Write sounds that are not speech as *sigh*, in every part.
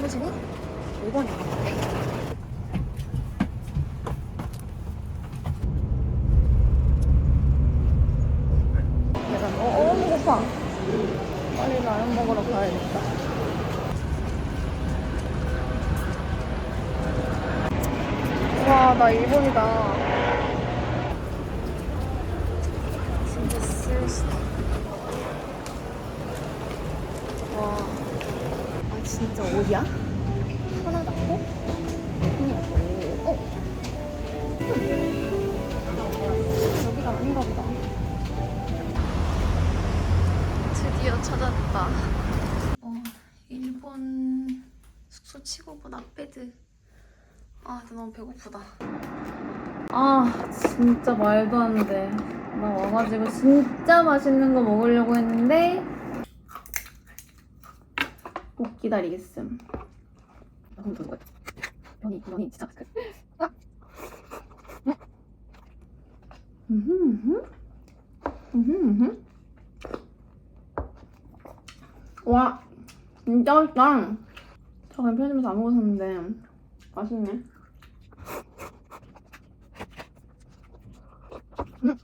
리무진이 5번에 갔는데 내가 너무 고파. 빨리 라면 먹으러 가야겠다. 와 나 일본이다 배고프다. 아, 진짜 말도 안 돼. 나 와가지고 진짜 맛있는 거 먹으려고 했는데 못 기다리겠음. 아, 그럼 더 연이, 연이 진짜 음흠. 와, 진짜 맛있다. 저 그냥 편의점에서 안 먹어 샀는데 맛있네. 음.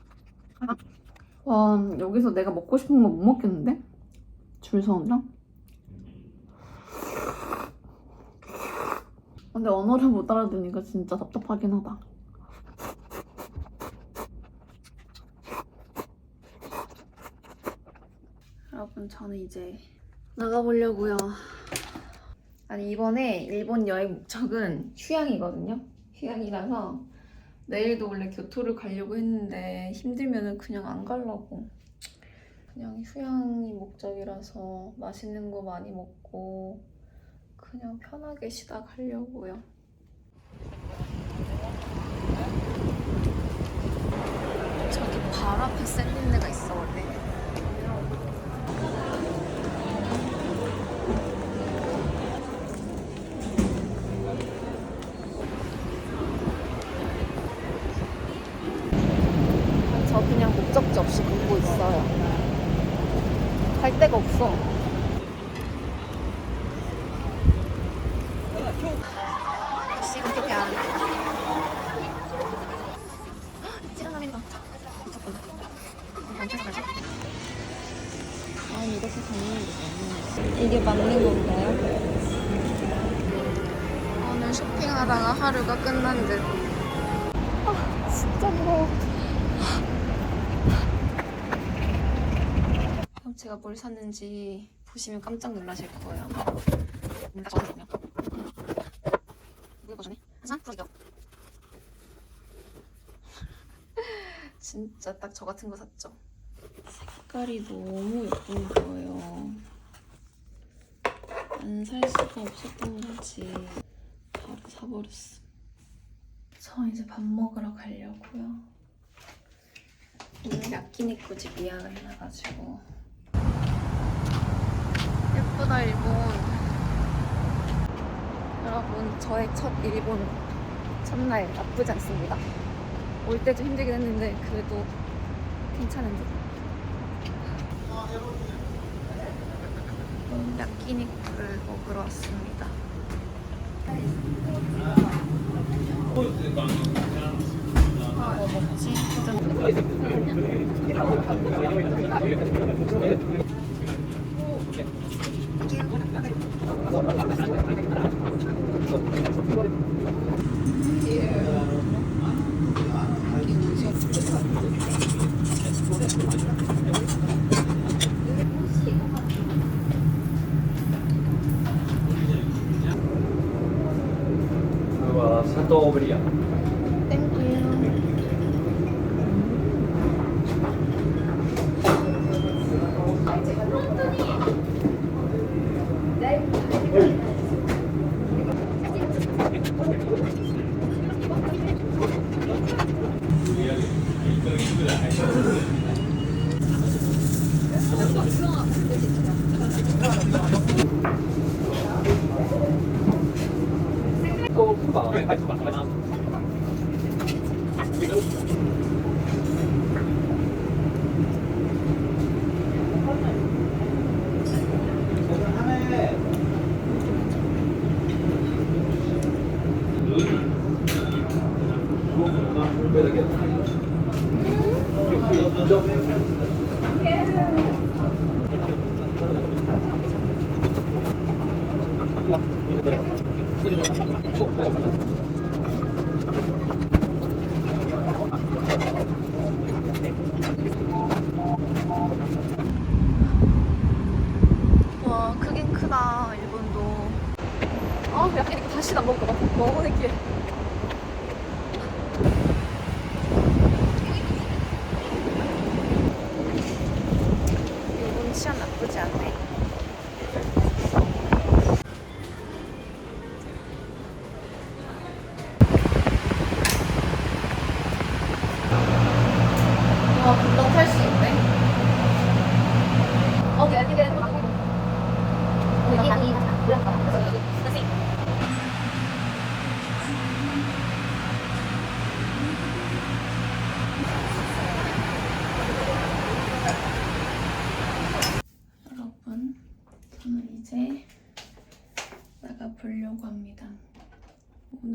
아. 와, 여기서 내가 먹고 싶은 거 못 먹겠는데? 줄 서는다? 근데 언어를 못 알아듣으니까 진짜 답답하긴 하다. 여러분, 저는 이제 나가보려고요. 아니, 이번에 일본 여행 목적은 휴양이거든요. 휴양이라서 내일도 원래 교토를 가려고 했는데 힘들면은 그냥 안 가려고. 그냥 휴양이 목적이라서 맛있는 거 많이 먹고 그냥 편하게 쉬다 가려고요. 저기 바로 앞에 샌린드가 있어 이렇게 잡는 게 이게 맞는 건가요? 오늘 쇼핑하다가 하루가 끝난 듯. 아 진짜 무거워. 그럼 제가 뭘 샀는지 보시면 깜짝 놀라실 거예요. 저거든요. 무게 버전이 항상 풀어줘. *laughs* 진짜 딱 저 같은 거 샀죠. 색깔이 너무 예쁜 거예요. 안 살 수가 없었던 거지. 바로 사버렸어. 저 이제 밥 먹으러 가려고요. 오늘 야끼니쿠 집 예약을 해놔가지고 예쁘다 일본. 여러분 저의 첫 일본 첫날 나쁘지 않습니다. 올때좀 힘들긴 했는데 그래도 괜찮은데. 야끼니쿠를 먹으러 왔습니다. 아, 뭐 먹지? 对吧？对。自己做吧，做做。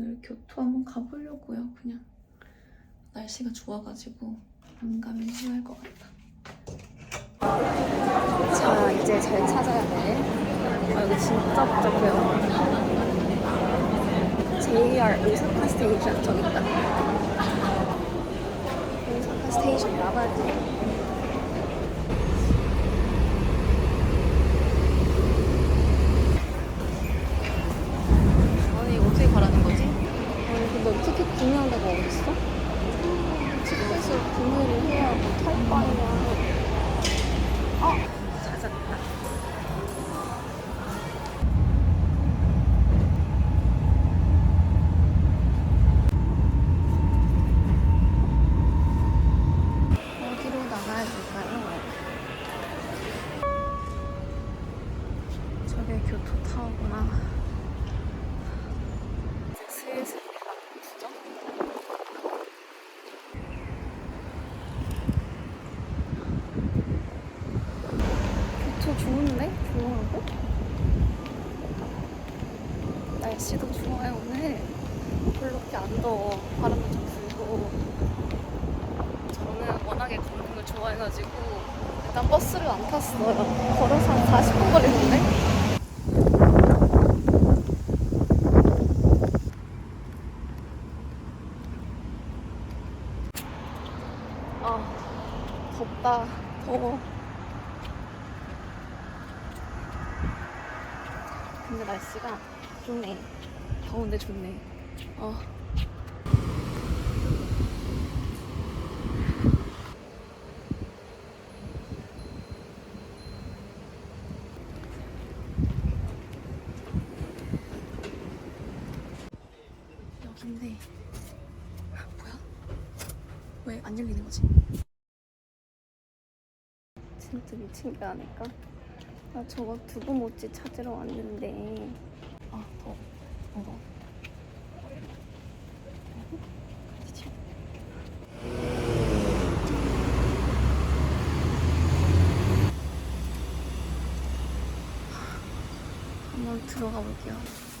오늘 교토 한번 가보려고요. 그냥 날씨가 좋아가지고 안 가면 후회할 것 같다. 자, 이제 잘 찾아야 돼. 아, 여기 진짜 복잡해요. JR 오사카 스테이션 저기 있다. 오사카 스테이션 나가야지. 아니 어떻게 가라는 거지? 아니 근데 티켓 어딨어? 티켓을 구매를 해야 뭐 탈 바에야 어! 찾았다. 어디로 나가야 될까요? 저게 교토타워구나. 슬슬 가보시죠. 교토 좋은데? 조용하고? 날씨도 좋아요 오늘 별로 그렇게 안 더워 바람도 좀 불고 저는 워낙에 걷는 걸 좋아해가지고 일단 버스를 안 탔어요 걸어서 한 40분 걸리는데 아 덥다 더워 근데 날씨가 좋네. 더운데 좋네. 어. 여긴데 아, 뭐야? 왜 안 열리는 거지? 진짜 미친 게 아닐까? 나 저거 두부 모찌 찾으러 왔는데. 아 더워 더워 가지지 한번 들어가 볼게요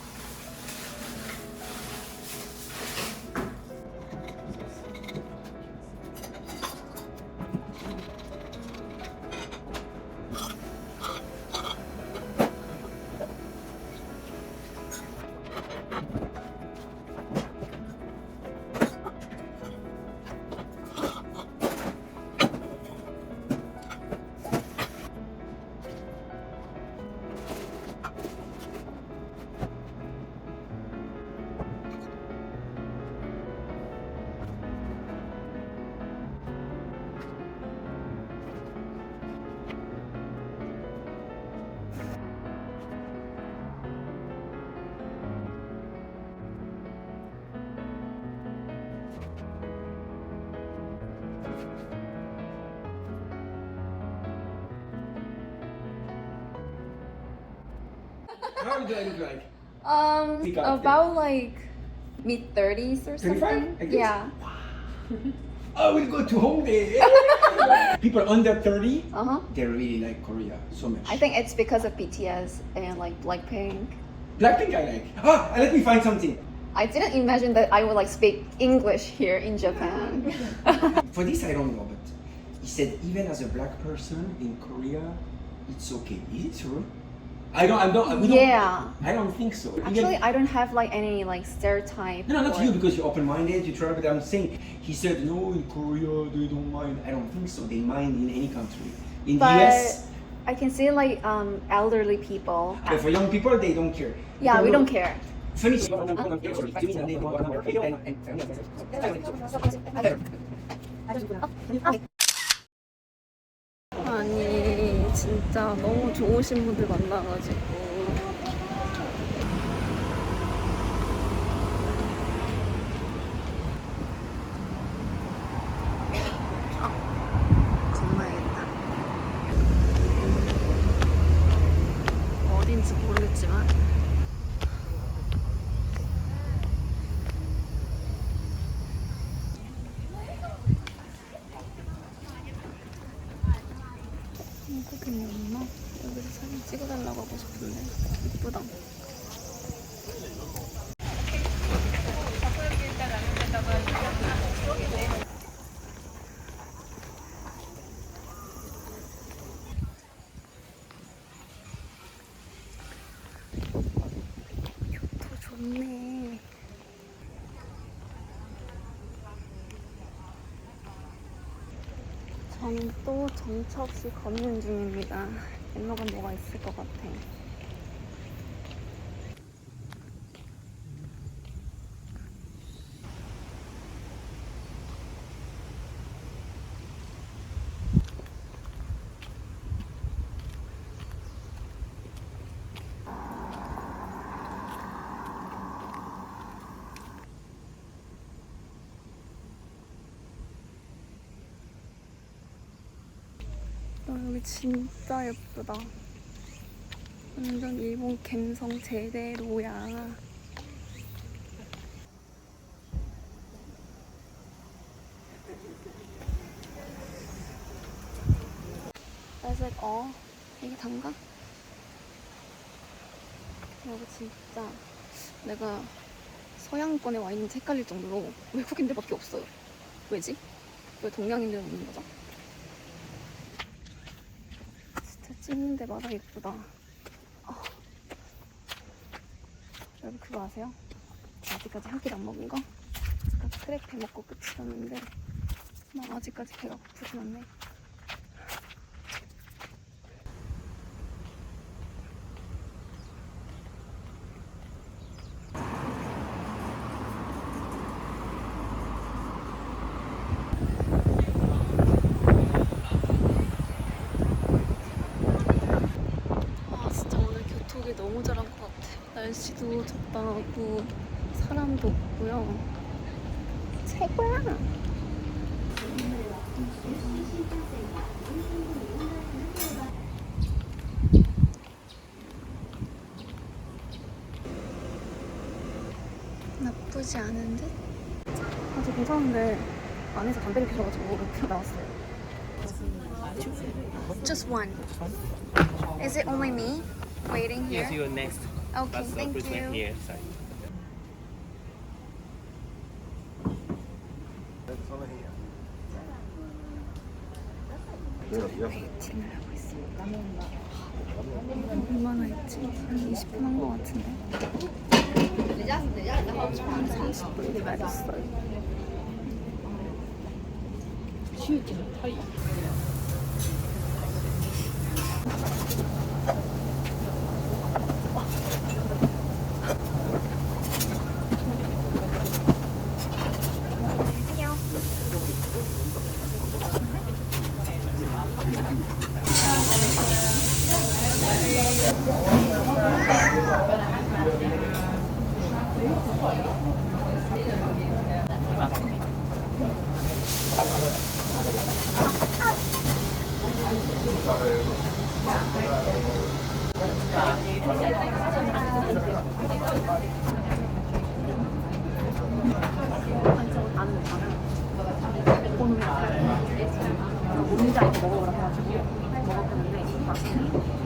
How old do I look like? Um, up, about like mid thirties or 35, something. I guess. Yeah. I will go to Hongdae. *laughs* People under 30, Uh huh. they really like Korea so much. I think it's because of BTS and like Blackpink. Blackpink I like. Ah, let me find something. I didn't imagine that I would like speak English here in Japan. *laughs* *laughs* For this I don't know, but he said even as a black person in Korea, it's okay. Is it true? I don't. I don't. We don't yeah. I don't think so. Even- Actually, I don't have like any like stereotype. No, no, not or- you because you're open-minded. You try, but I'm saying he said no in Korea they don't mind. I don't think so. They mind in any country. In But the US, I can see like um elderly people. but for young people they don't care. Yeah, we don't care. Funny. *laughs* 아니 진짜 너무 좋으신 분들 만나가지고 아, 건너야겠다 어딘지 모르겠지만 한국인이 없나? 여기서 사진 찍어달라고 하고 싶은데 이쁘다 교토 좋네 저는 또 정처 없이 걷는 중입니다. 옐로가 뭐가 있을 것 같아. 와, 여기 진짜 예쁘다. 완전 일본 갬성 제대로야. Like, 어, 이게 단가? 여기 진짜 내가 서양권에 와 있는지 헷갈릴 정도로 외국인들밖에 없어요. 왜지? 왜 동양인들은 없는 거죠? 진짜 찍는 데 마다 예쁘다. 아. 여러분 그거 아세요? 저 아직까지 한 끼도 안 먹은 거? 아까 크레페 먹고 끝이었는데 나 아직까지 배가 고프진 않네. 아 진짜 오늘 교통이 너무 잘한 것 같아. 날씨도 적당하고 사람도 없고요. 최고야. 나쁘지 않은 듯? 아저 괜찮은데 안에서 담배를 피셔가지고 그냥 *laughs* 나왔어요. Just one. Is it only me waiting here? Yes, you're next. Okay, That's thank the first you. name here. Sorry. That's over here. 진행하고 있습니다. 얼마나 했지? 한 20분 한 것 같은데. 30분 기다렸어요. 저거 오미자 이거 먹어보라고 해가지고 먹었는데 맛있네.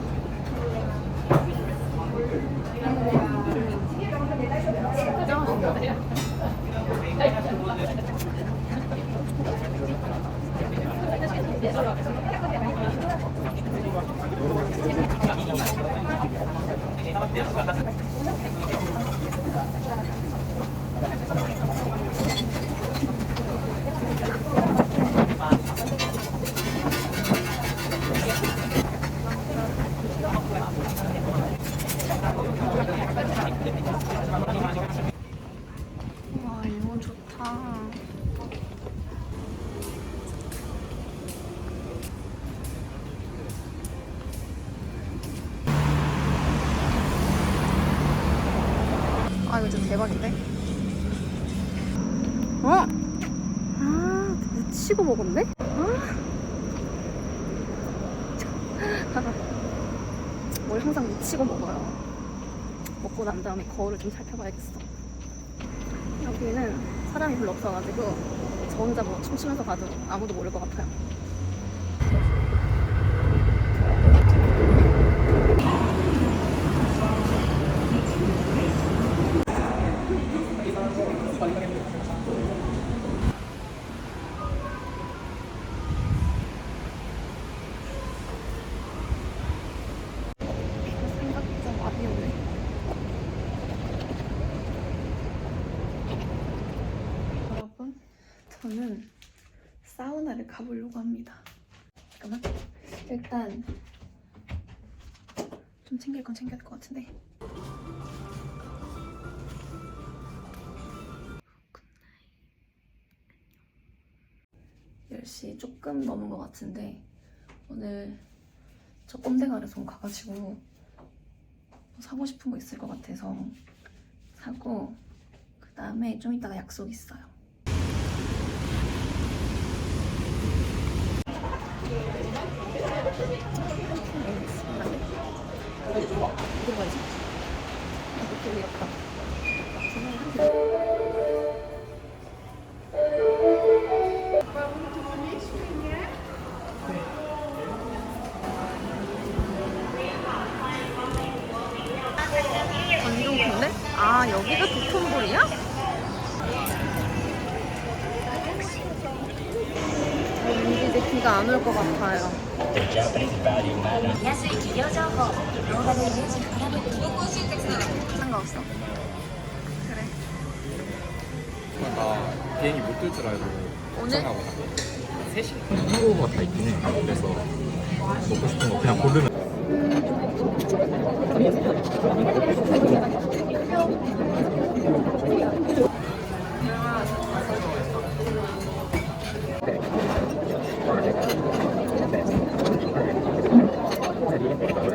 대박인데? 어? 아 묻히고 먹었네? 아. *laughs* 뭘 항상 묻히고 먹어요. 먹고 난 다음에 거울을 좀 살펴봐야겠어. 여기는 사람이 별로 없어가지고 저 혼자 뭐 춤추면서 가도 아무도 모를 것 같아요. 생각보다 많이 오네. 여러분, 저는 사우나를 가보려고 합니다. 잠깐만. 일단 좀 챙길 건 챙겨야 될 것 같은데. 굿나잇. 10시 조금 넘은 것 같은데 오늘 저 꼼데가를 좀 가가지고 뭐 사고 싶은 거 있을 것 같아서 사고 그 다음에 좀 이따가 약속 있어요. 어디로 가야지? 이렇게 이렇다. 완전 좋네? 아 여기가 도톤보리야? 왠지 이제 비가 안 올 것 같아요. 상관없어. 그래. 나 비행기 못 뜰 줄 알고 오늘? 걱정하고 3시 한국어가 다 있긴 해 그래서 먹고 싶은 거 그냥 고르면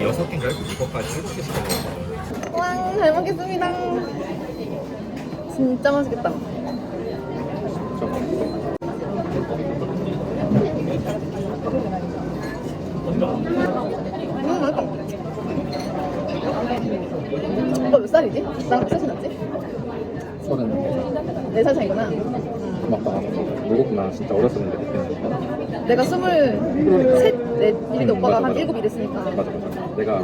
여섯 개인가 일곱 개까지 일곱 개씩 먹어요 왕, 잘 먹겠습니다. 진짜 맛있겠다. 음, 맛있다. 오빠 몇 살이지? 나랑 몇 살이 났지? 서른 네살 차이구나. 고맙다 놀고구나 진짜 어렸었는데 그때는 내가 스물 셋, 넷, 이럴 때 오빠가 한 일곱 이랬으니까. 맞아 맞아 내가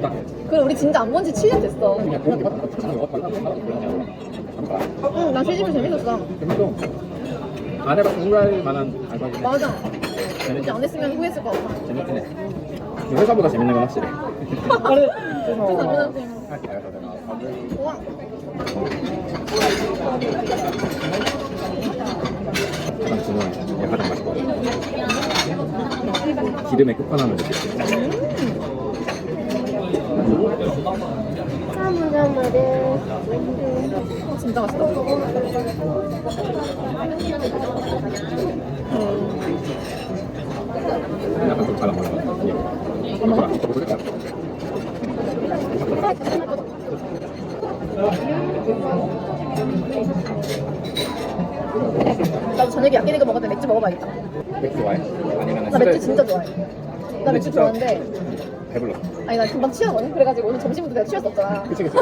딱 그럼 우리 진짜 안 본 지 7년 됐어. 그냥 그런 게 맞다 잠깐 응, 나 시집이 재밌었어. 재밌어 안 해봤어 후회할 만한 알바긴 해 맞아. 이제 안 했으면 후회했을 것 같아. 재밌긴 해 근데 회사보다 재밌는 건 확실해 *laughs* 그래. 그래서 내가 밥을 우와. 가장 중요 가장 맛있거든 기름의 끝판왕을 있어 어, 진짜 맛있다. 약간 좀 잘안 먹는 거 같아 모르겠다 나도 저녁에 야끼니까 때 맥주 먹어봐야겠다. 맥주 좋아해? 아니면 나 맥주 진짜 좋아해. 나 맥주 좋아하는데 배불러 아니 나 금방 취하거든. 그래가지고 오늘 점심부터 내가 취했었잖아. 그치 그치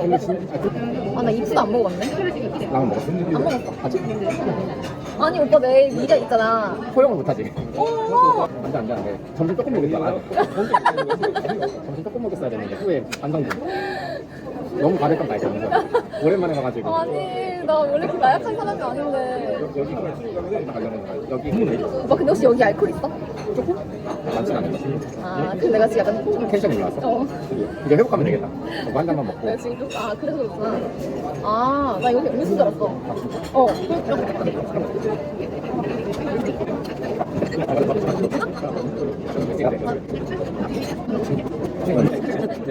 근데 진짜 아나 입수도 안 먹어봤네. 라면 먹었어? 안 먹었어. 아직? 아니 오빠 내일 미래 있잖아. 허용을 못하지. 안돼 안돼 안돼. 점심 조금 먹겠다. 점심 조금 먹겠어야 되는데 후에 반성돼. 너무 가득한 거 알잖아. 오랜만에 가가지고. 아니 나 원래 그렇게 나약한 사람이 아닌데. 여기 가려는 거야. 여기 후문에 오빠 근데 혹시 여기 알코올 있어? 조금 많진 않은데. 아 근데 내가 지금 약간 좀 텐션이 올라왔어. 어. 이제 회복하면 되겠다. 저거 한 잔만 먹고. 내가 지금 좀, 아 그래서 그렇구나. 아나 여기 음료수인 줄 알았어. 어.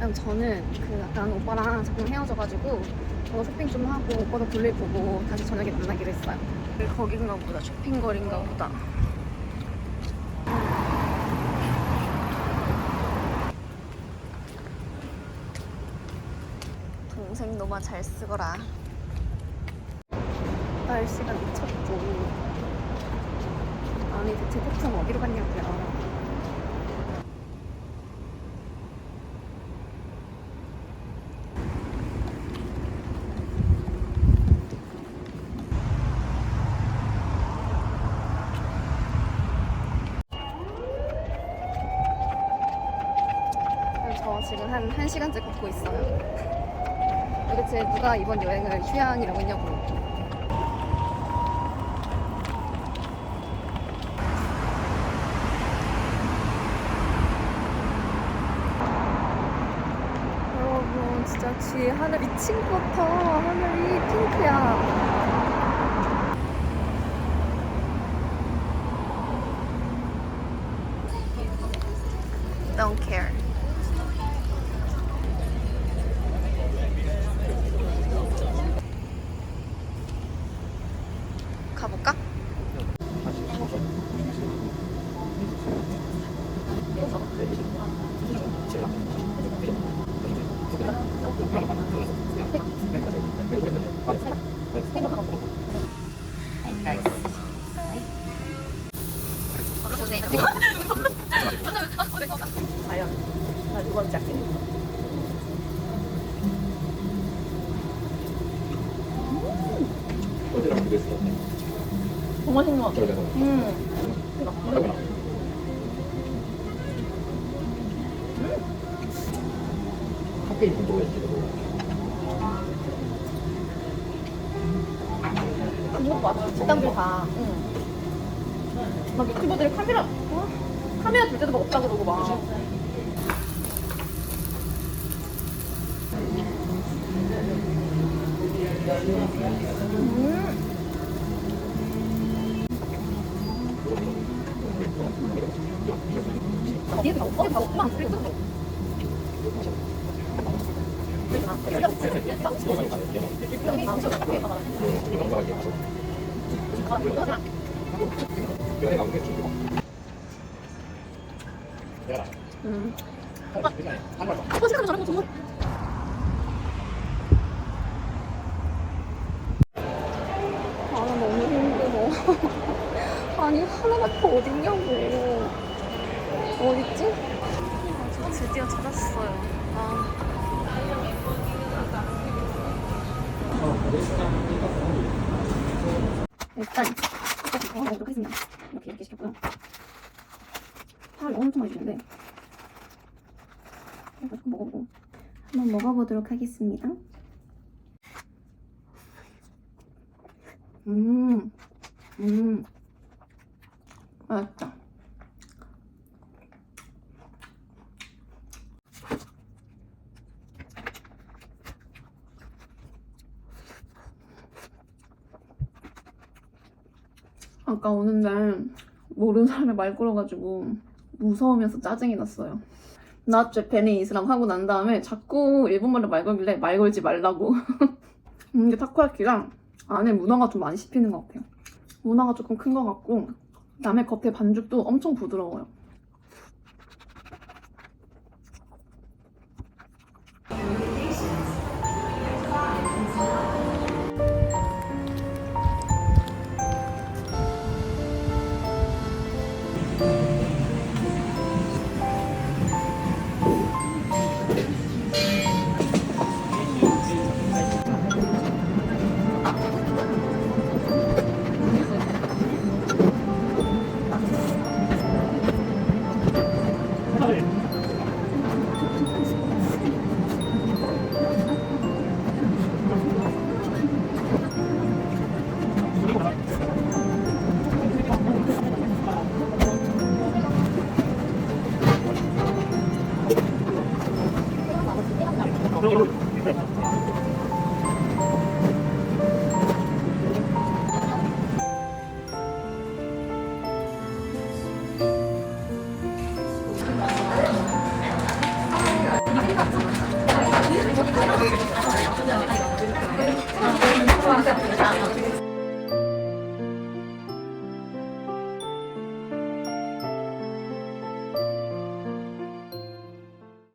그냥 저는 그 약간 오빠랑 잠깐 헤어져가지고 저 쇼핑 좀 하고 오빠도 볼일 보고 다시 저녁에 만나기로 했어요. 거긴가 보다 쇼핑거리인가 보다. 동생 너만 잘 쓰거라. 날씨가 미쳤고 아니 대체 대충 어디로 갔냐고요. 저 지금 한 1시간째 걷고 있어요. 도대체 누가 휴양이라고 했냐고. 여러분, 진짜 뒤에 하늘 미친 것 같아. 하늘이 핑크야. 너무 맛있는 것 같아. 음. 카페인 공부했지. 이거 봐. 식당들 가. 응. 막 유튜버들이 카메라, 어? 카메라 들 때도 막 없다 그러고 막. 음. 뒤에 봐. 어, 봐. 엄마 그래 끊어. 음. 어, 생각하면 저런 거 좋아. 아, 나 너무 힘들어. 아니, 하나밖에 어딨냐고. 어딨지? 아, 저 드디어 찾았어요. 아. 일단, 이거 먹어보도록 하겠습니다. 이렇게, 이렇게 시켰고요. 파를 엄청 좀 먹어보고. 한번 먹어보도록 하겠습니다. 음, 음, 맛있다. 아까 오는 날 모르는 사람이 말 걸어가지고 무서우면서 짜증이 났어요. 나 제페니스랑 하고 난 다음에 자꾸 일본말로 말 걸길래 말 걸지 말라고. *laughs* 음, 근데 타코야키가 안에 문어가 좀 많이 씹히는 것 같아요. 문어가 조금 큰 것 같고 그다음에 겉에 반죽도 엄청 부드러워요.